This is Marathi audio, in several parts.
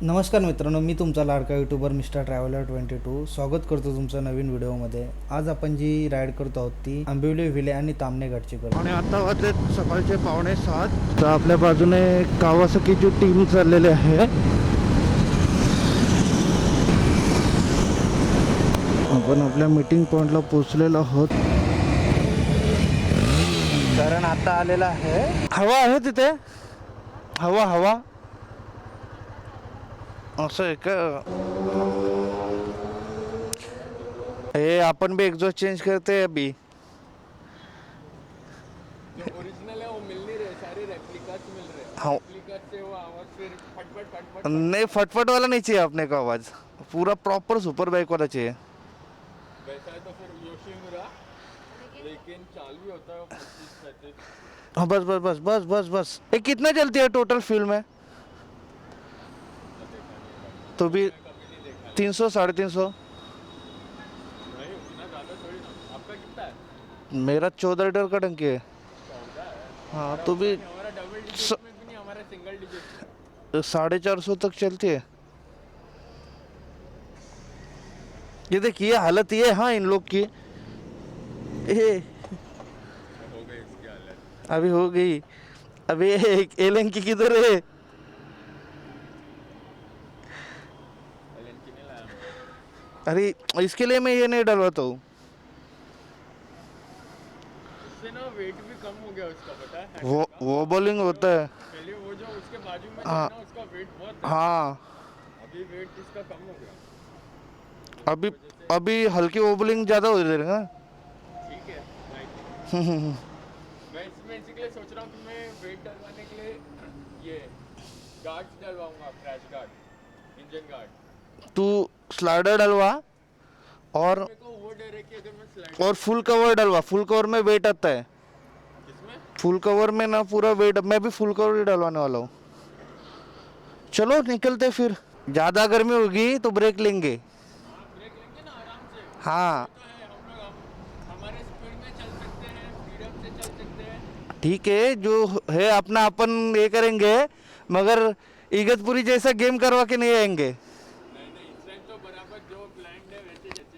नमस्कार मित्रांनो मी तुमचा लाडका YouTuber mister traveller twenty two स्वागत करतो तुमचं नवीन व्हिडिओमध्ये. आज आपण जी राईड करतो आहोत ती आंबिवली विले आणि तामणे घाटची करतो आणि आता वाजले सकाळचे पावणे सात. तर आपल्या बाजूने कावासकीची टीम चाललेली आहे. आपण आपल्या मीटिंग पॉइंटला पोहोचलेलो आहोत. कारण आता आलेला आहे. हवा आहे तिथे. हवा हवा. असं आहे का? हे आपण भी एक्झॉस्ट चेंज करते हैं अभी जो ओरिजिनल है वो मिल नहीं रहे सारे रेप्लिकास मिल रहे हैं. हाँ रेप्लिकास से वो आवाज फिर फटफट फटफट. नहीं फटफट वाला नहीं चाहिए अपने को आवाज. पूरा प्रॉपर सुपर बाइक वाला चाहिए. वैसा है तो फिर योशीमुरा लेकिन चालू ही होता है पच्चीस पैंतीस. हाँ बस बस बस बस बस बस। ये कितना चलती है टोटल फिल्म में? तो भी तीन सौ साढ़े तीन सौ। नहीं उतना ज़्यादा थोड़ी ना आपका कितना है मेरा चौदह लीटर का टंकी है। हाँ तो भी हमारा डबल डिजिट में भी नहीं हमारा सिंगल डिजिट साढ़े चार सौ तक चलती है। ये देखिए हालत ये है, हाँ इन लोग की। ये हो गई इसकी हालत अभी हो गई। अभी एक एलन की किधर है? अरे इसके लिए मैं ये नहीं डलवाता हूँ। वेट भी कम हो गया उसका पता है? वो वो बॉलिंग होता है। पहले वो जो उसके बाजू में हाँ। ना उसका वेट बहुत हाँ। अभी वेट इसका कम हो गया। अभी अभी हल्की ओबलिंग ज़्यादा हो जाएगा ना? ठीक है हम्म, मैं इसमें इसी के लिए सोच रहा हूँ कि मैं वेट डलवाने के लिए ये गार्ड्स डलवाऊँगा क्रैश गार्ड इंजन गार्ड तू स्लाइडर डलवा और और फुल कवर डलवा। फुल कवर में वेट आता है। फुल कवर में ना पूरा वेट मैं भी फुल कवर ही डलवाने वाला हूँ। चलो निकलते फिर। ज़्यादा गर्मी होगी तो ब्रेक लेंगे। हैं। ठीक है, जो है अपना अपन ये करेंगे, मगर इगतपुरी जैसा गेम करवा के नहीं आएँगे नहीं नहीं इस टाइम तो बराबर जो प्लान है वैसे जैसे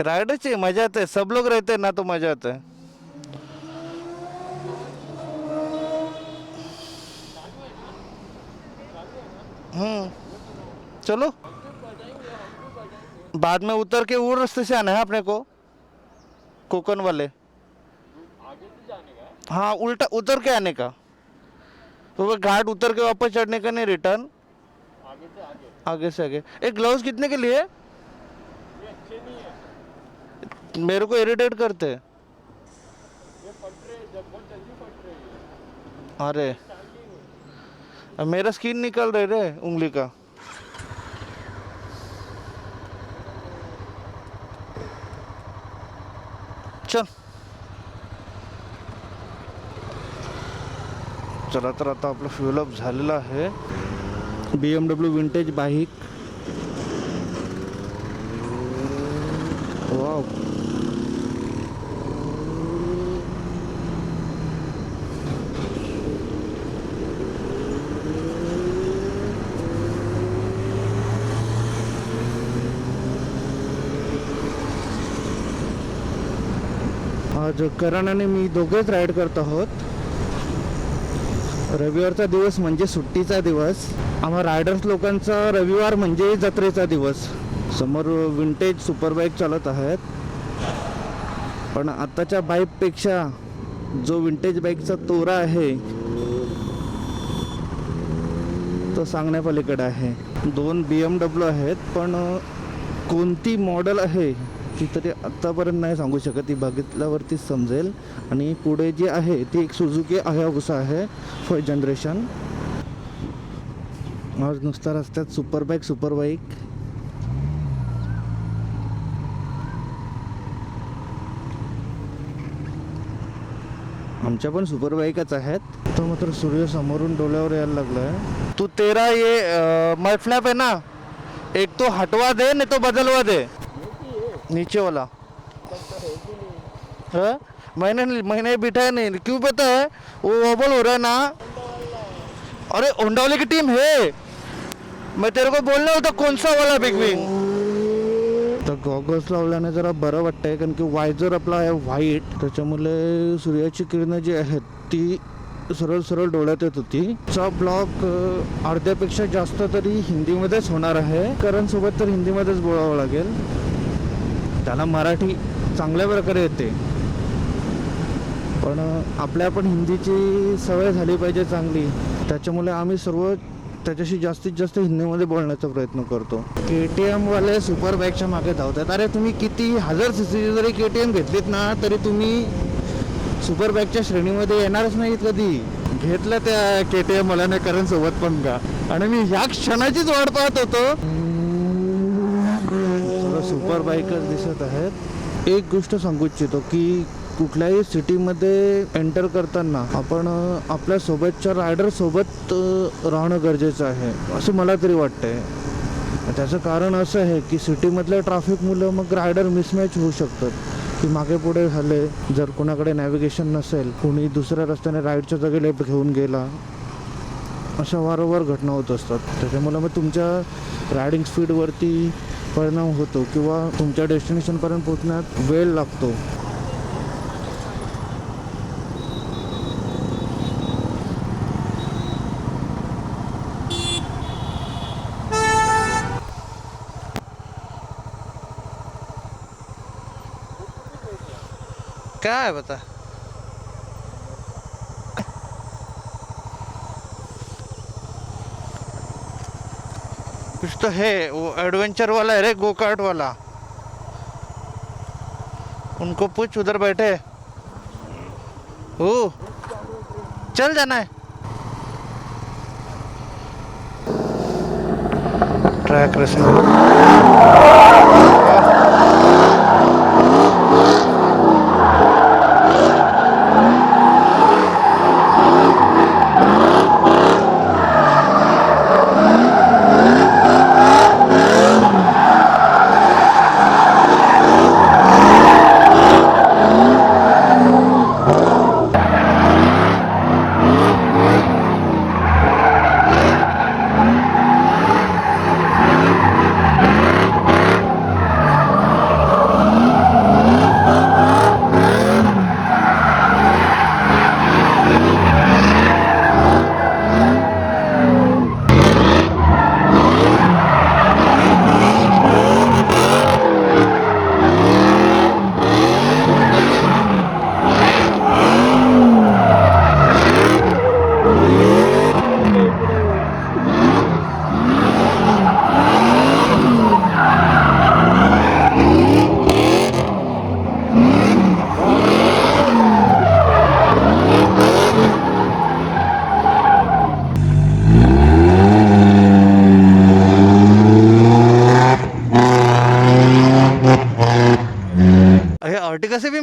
राइडर चाहिए, मज़ा आता है। सब लोग रहते हैं, ना तो मज़ा आता है। हम्म चलो। बाद में उतर के वो रास्ते से आना है अपने को। कोकन वाले। है, उल्टा, उतर के आने का। तो वो घाट उतर के वापस चढ़ने का नहीं रिटर्न आगे से आगे। आगे से आगे। एक ग्लव्स कितने के लिए? मेरे को इरिटेट करते अरे। मेरा स्किन निकल रहे रे उंगली का। चल। चला तर आता आपलं फ्युलअप झालेलं आहे. B M W vintage bike wow आज करण आणि मी दोघेच राईड करत आहोत. रविवारचा दिवस म्हणजे सुट्टीचा दिवस. आम्हा रायडर्स लोकांचा रविवार म्हणजे जत्रेचा दिवस. समोर विंटेज सुपर बाईक चालत आहेत. पण आत्ताच्या बाईकपेक्षा जो विंटेज बाईकचा तोरा आहे तो सांगण्यापलीकडे आहे. दोन बी एम डब्ल्यू आहेत पण कोणती मॉडेल आहे ती तरी आत्तापर्यंत नाही सांगू शकत. ती बघितल्यावरतीच समजेल. आणि पुढे जी आहे ती एक सुझुकी हायाबुसा आहे फर्स्ट जनरेशन आज नुसता रस्त्यात सुपर बाईक सुपर बाईक आमच्या पण सुपर बाईकच आहेत. तर मात्र सूर्य समोरून डोळ्यावर यायला लागलाय तू तेरा ये अ, मड फ्लॅप है ना. एक तो हटवा दे नहीं तो बदलवा दे. नीचे वाला हाँ? मैंने मैंने बिठाया नहीं. क्यों पता है? वो वॉबल हो रहा है ना. अरे होंडा वाले की टीम है. मैं तेरे को बोलना होता कौन सा वाला बिग विंग तर गॉगल्स लावल्याने जरा बरं वाटतंय कारण की वायझर आपला आहे व्हाईट त्याच्यामुळे सूर्याची किरणं जी आहेत ती सरळ सरळ डोळ्यात येत होती. चा ब्लॉग अर्ध्यापेक्षा जास्त तरी हिंदीमध्येच होणार आहे. कारण सोबत तर हिंदीमध्येच बोलावं लागेल. त्याला मराठी चांगल्या प्रकारे येते. पण आपल्या पण हिंदीची सवय झाली पाहिजे चांगली. त्याच्यामुळे आम्ही सर्व त्याच्याशी जास्तीत जास्त हिंदीमध्ये बोलण्याचा प्रयत्न करतो. के टी एमवाले सुपर बाईकच्या मागे धावतात अरे तुम्ही किती हजार सी सीची जरी के टी एम घेतलीत ना तरी तुम्ही सुपर बाईकच्या श्रेणीमध्ये येणारच नाहीत कधी. घेतलं त्या के टी एम वाल्याने करण सोबत पण का? आणि मी ह्या क्षणाचीच वाट पाहत होतो. सुपर बाईकच दिसत आहेत. एक गोष्ट सांगू इच्छितो की कुठल्याही सिटीमध्ये एंटर करताना आपण आपल्या सोबतच्या रायडर सोबत राहणं गरजेचं आहे असं मला तरी वाटतंय. त्याचं कारण असं आहे की सिटीमधल्या ट्रॅफिक मुलं मग रायडर मिसमॅच होऊ शकतात. की मागे पुढे झाले जर कोणाकडे नॅव्हिगेशन नसेल कोणी दुसऱ्या रस्त्याने राईडच्या जागी लेफ्ट घेऊन गेला अशा वारंवार घटना होत असतात. त्याच्यामुळे मग तुमच्या रायडिंग स्पीडवरती परिणाम होतो किंवा तुमच्या डेस्टिनेशनपर्यंत पोहोचण्यात वेळ लागतो. क्या है बता? कुछ तो है, वो एडवेंचर वाला है रे गो कार्ट वाला। उनको पूछ, उधर बैठे। ओ चल जाना है। ट्रैक रेसिंग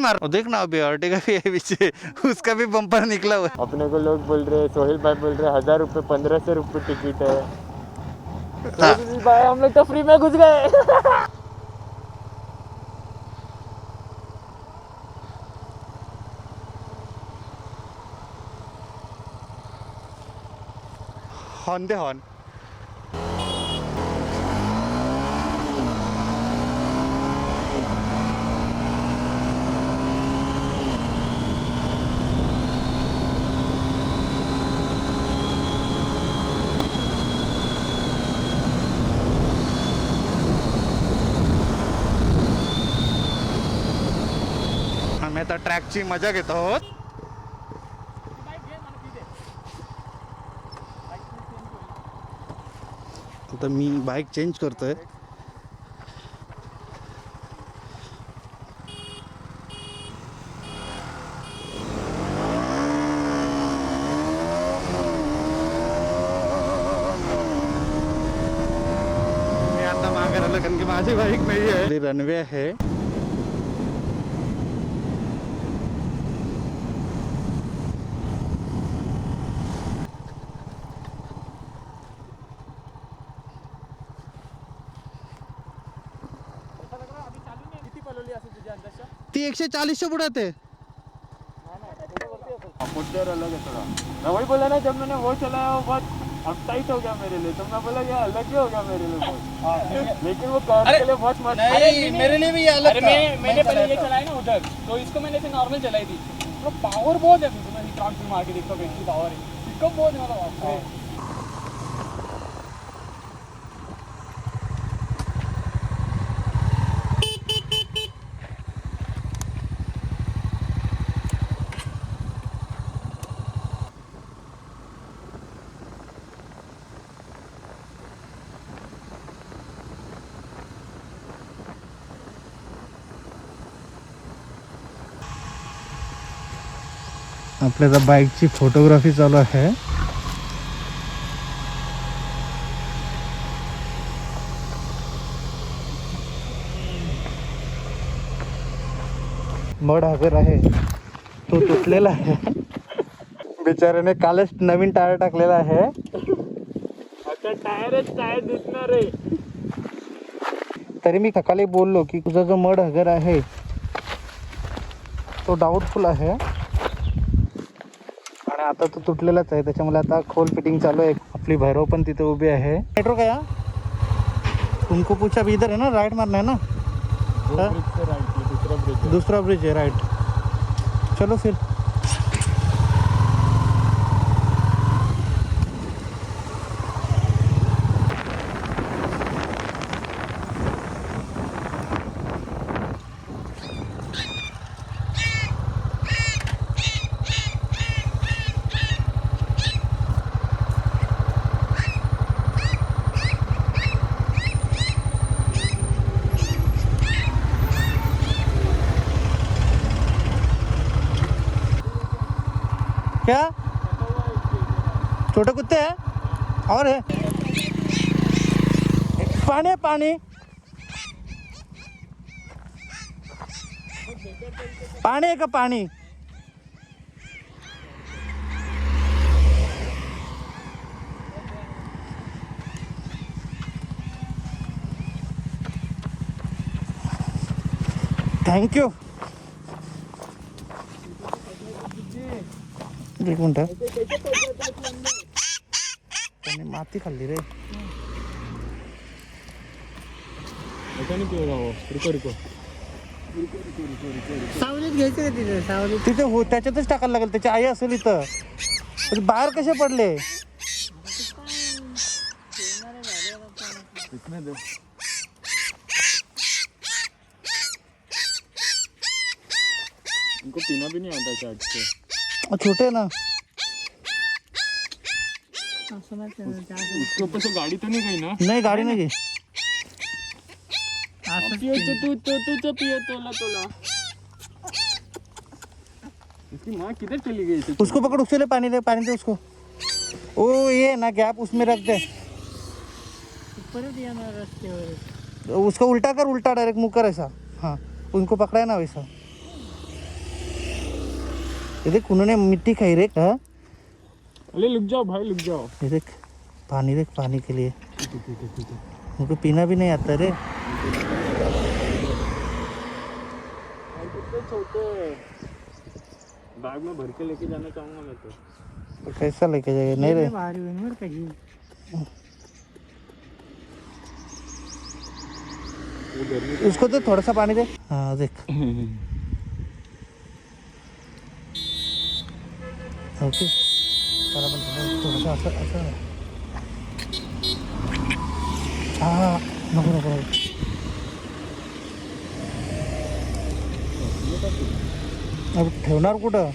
अरे अर्टिगा से भी मार ओ, देख ना अभी अर्टिगा भी है पीछे उसका भी बम्पर निकला हुआ है। अपने को लोग बोल रहे हैं सोहेल भाई बोल रहे हैं हज़ार रुपये पंद्रह सौ रुपये टिकट है। तो भाई हम लोग तो फ्री में घुस गए। हॉर्न दे हॉर्न। आता ट्रॅकची मजा घेत आहोत. आता मी बाईक चेंज करतोय. मी आता कारण की माझी बाईक नाही आहे रनवे आहे. ती एकशे चाळीसच्या पुढ्यात आहे. मुद्देर अलग है थोड़ा. मैं वही बोला ना जब मैंने वो चलाया वो बहुत अपटाइट हो गया मेरे लिए. तो मैं बोला ये अलग ही हो गया मेरे लिए बहुत. लेकिन वो कर्व के लिए बहुत मस्त नहीं मेरे लिए भी अलग था। मैं मैंने पहले ये चलाई ना उधर तो इसको मैंने ऐसे नॉर्मल चलाई थी। तो पावर बहुत है मैं काउंट मार के देखता हूँ पावर है। पिकअप बहुत है। मतलब आपल्या आता बाईकची फोटोग्राफी चालू आहे. मड हगर आहे. तो तुटलेला आहे. बिचाऱ्याने कालच नवीन टायर टाकलेला आहे. आता टायरच टायर दिसणार आहे. तरी मी सकाळी बोललो की तुझा जो मड हगर आहे तो डाऊटफुल आहे. आता तो तुटलेलाच आहे. त्याच्यामुळे आता खोल फिटिंग चालू आहे. आपली भैरव पण तिथे उभी आहे. मेट्रो क्या तुमको पूछा अभी इधर है ना? राइट मारना है ना? दूसरा ब्रिज दूसरा ब्रिज है। राइट चलो फिर क्या छोटे कुत्ते हैं और है। पानी पानी। पानी का पानी? थैंक यू एक त्याने माती खाल्ली रे. ऐसा नहीं पिएगा वो रुको रुको सावलीत घ्यायचं का तिथे? सावलीत. तिथे हो त्याच्यातच टाकायला लागेल त्याची आई असेल इथं. बाहेर कसे पडले? इसमें दे. इनको पीना भी नहीं आता चाट से अ, छोटे ना. असं नाही करत. असं- उसके ऊपर से गाड़ी तो नहीं गई ना नाही गाडी नाही असंच पियो तो तू तो तू तो पियो तोला तोला. इसकी माँ किधर चली गई थी उसको पकड़ उसके लिए पानी दे पानी दे उसको. ओ ये ना गैप उसमें रख दे. परत येणार रस्त्यावर. उसको उल्टा कर उल्टा डायरेक्ट मुंह कर ऐसा. हाँ उनको पकड़ा है ना वैसा. ये देख उन्होंने मिट्टी खाई रे हाँ? अरे लुक जाओ भाई लुक जाओ। ये देख पानी देख पानी के लिए। उनको पीना भी नहीं आता रे बैग में भर के लेके जाना चाहूँगा मैं तो। तो कैसा लेके जाएगा? नहीं रे। भारी होईल बरं का ही. वो गर्मी उसको तो थोड़ा सा पानी दे। हाँ देख। ओके। पण थोडंसं असं असं हा नको नको अब ठेवणार कुठं?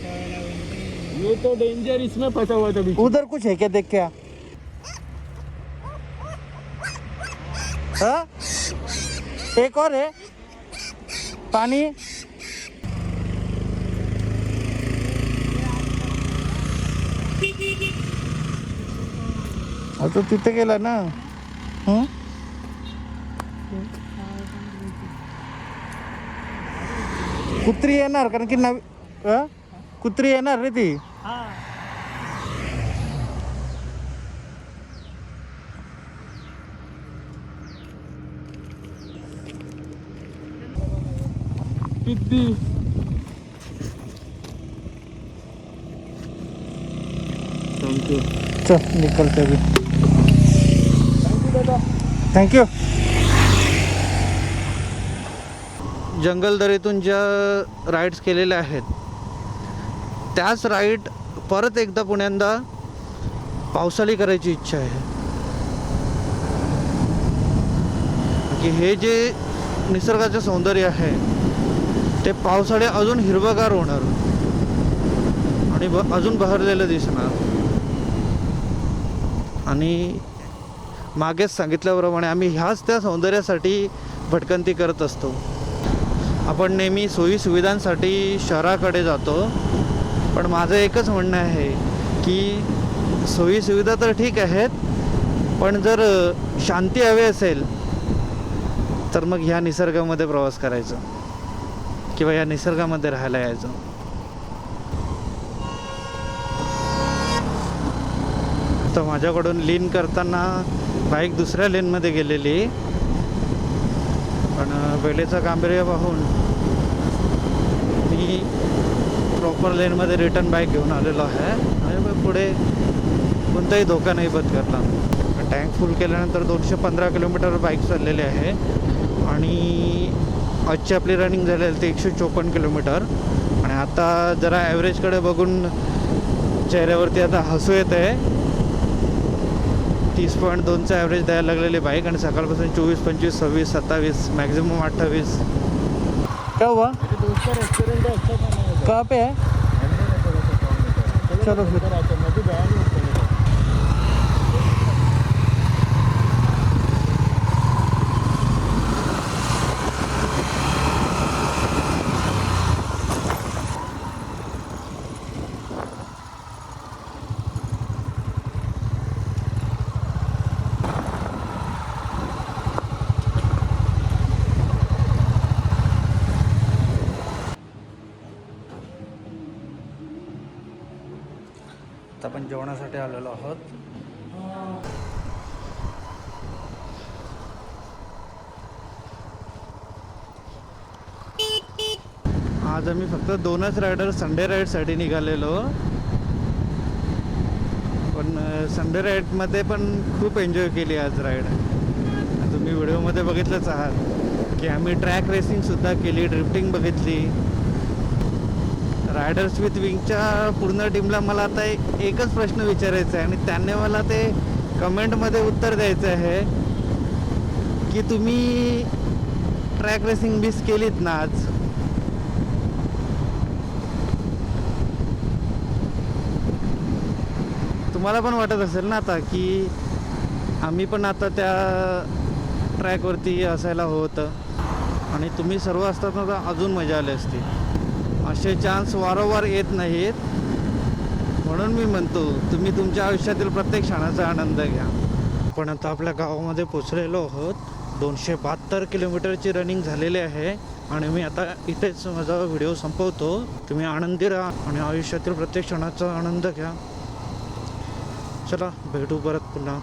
ये तो डेंजर इसमें फंसा हुआ था बीच उधर कुछ है क्या देख क्या? हाँ? एक और है। पानी? हा तो तिथे गेला ना हं? कुत्री येणार कारण की नवी अं? कुत्री येणार रे ती हा थँक्यू चल निकलते अभी थँक्यू जंगलदरीतून ज्या राईड्स केलेल्या आहेत त्याच राईड परत एकदा पुण्यांदा पावसाळी करायची इच्छा आहे. की हे जे निसर्गाचं सौंदर्य आहे ते पावसाळे अजून हिरवगार होणार. आणि ब अजून बहरलेलं दिसणार. आणि मागेच सांगितल्याप्रमाणे आम्ही ह्याच त्या सौंदर्यासाठी भटकंती करत असतो. आपण नेहमी सोयीसुविधांसाठी शहराकडे जातो पण माझं एकच म्हणणं आहे की सोयीसुविधा तर ठीक आहेत पण जर शांती हवी असेल तर मग ह्या निसर्गामध्ये प्रवास करायचा. किंवा या निसर्गामध्ये राहायला यायचं. तर माझ्याकडून लीन करताना बाईक दुसऱ्या लेनमध्ये गेलेली. पण वेळेचं गांभीर्य पाहून मी प्रॉपर लेनमध्ये रिटर्न बाईक घेऊन आलेलो आहे. आणि मग पुढे कोणताही धोका नाही पत्करला टँक फुल केल्यानंतर दोनशे पंधरा किलोमीटर बाईक चाललेली आहे. आणि आजची आपली रनिंग झाली ते एकशे चोपन्न किलोमीटर आणि आता जरा ॲव्हरेजकडे बघून चेहऱ्यावरती आता हसू येत आहे तीस पॉईंट दोनचं ॲव्हरेज द्यायला लागलेली बाईक आणि सकाळपासून चोवीस पंचवीस सव्वीस सत्तावीस मॅक्झिमम अठ्ठावीस. क्या हुआ का कहाँ पे है चलो फिर इधर आते हैं, मैं भी गया नहीं उस जगह पे। आता आपण जेवणासाठी आलेलो आहोत. आज आम्ही फक्त दोनच रायडर संडे राईडसाठी निघालेलो. पण संडे राईडमध्ये पण खूप एन्जॉय केली आज राईड तुम्ही व्हिडिओमध्ये बघितलंच आहात की आम्ही ट्रॅक रेसिंगसुद्धा केली ड्रिफ्टिंग बघितली. रायडर्स विथ विंगच्या पूर्ण टीमला मला आता एक एकच प्रश्न विचारायचा आहे आणि त्यांनी मला ते कमेंटमध्ये उत्तर द्यायचं आहे की तुम्ही ट्रॅक रेसिंग मिस केलीत ना आज? तुम्हाला पण वाटत असेल ना आता की आम्ही पण आता त्या ट्रॅकवरती असायला होतं आणि तुम्ही सर्व असताना तर अजून मजा आली असती. असे चान्स वारंवार येत नाहीत. म्हणून मी म्हणतो तुम्ही तुमच्या आयुष्यातील प्रत्येक क्षणाचा आनंद घ्या. पण आता आपल्या गावामध्ये पोचलेलो आहोत. दोनशे बहात्तर किलोमीटरची रनिंग झालेली आहे. आणि मी आता इथेच माझा व्हिडिओ संपवतो. तुम्ही आनंदी राहा आणि आयुष्यातील प्रत्येक क्षणाचा आनंद घ्या. चला भेटू परत पुन्हा.